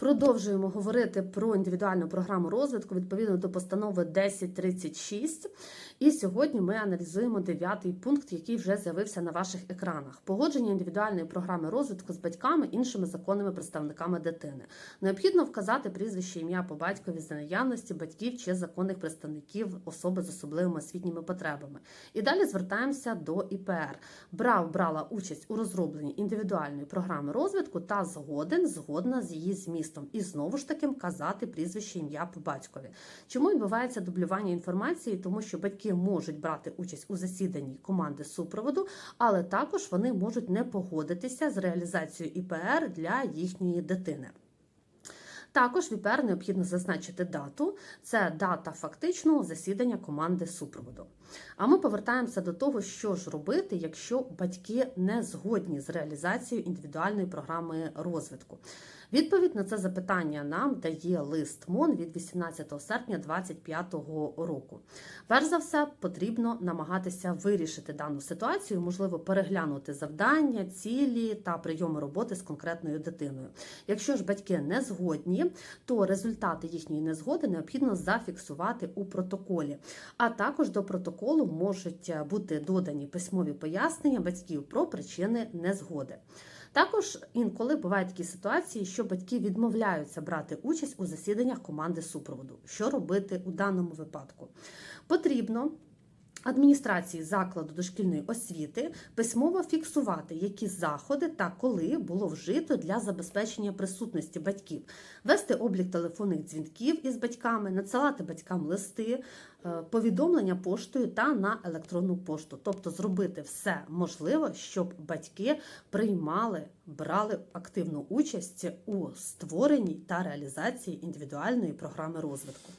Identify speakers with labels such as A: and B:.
A: Продовжуємо говорити про індивідуальну програму розвитку відповідно до постанови 1036. І сьогодні ми аналізуємо дев'ятий пункт, який вже з'явився на ваших екранах: погодження індивідуальної програми розвитку з батьками іншими законними представниками дитини. Необхідно вказати прізвище ім'я по батькові за наявності батьків чи законних представників особи з особливими освітніми потребами. І далі звертаємося до ІПР. Брав брала участь у розробленні індивідуальної програми розвитку та згоден згодна з її змістом. І знову ж таки казати прізвище ім'я по батькові. Чому відбувається дублювання інформації? Тому що батьки можуть брати участь у засіданні команди супроводу, але також вони можуть не погодитися з реалізацією ІПР для їхньої дитини. Також в необхідно зазначити дату. Це дата фактичного засідання команди супроводу. А ми повертаємося до того, що ж робити, якщо батьки не згодні з реалізацією індивідуальної програми розвитку. Відповідь на це запитання нам дає лист МОН від 18 серпня 2025 року. Перш за все, потрібно намагатися вирішити дану ситуацію, можливо, переглянути завдання, цілі та прийоми роботи з конкретною дитиною. Якщо ж батьки не згодні, то результати їхньої незгоди необхідно зафіксувати у протоколі. А також до протоколу можуть бути додані письмові пояснення батьків про причини незгоди. Також інколи бувають такі ситуації, що батьки відмовляються брати участь у засіданнях команди супроводу. Що робити у даному випадку? Потрібно. Адміністрації закладу дошкільної освіти письмово фіксувати, які заходи та коли було вжито для забезпечення присутності батьків, вести облік телефонних дзвінків із батьками, надсилати батькам листи, е, повідомлення поштою та на електронну пошту, тобто зробити все можливе, щоб батьки приймали, брали активну участь у створенні та реалізації індивідуальної програми розвитку.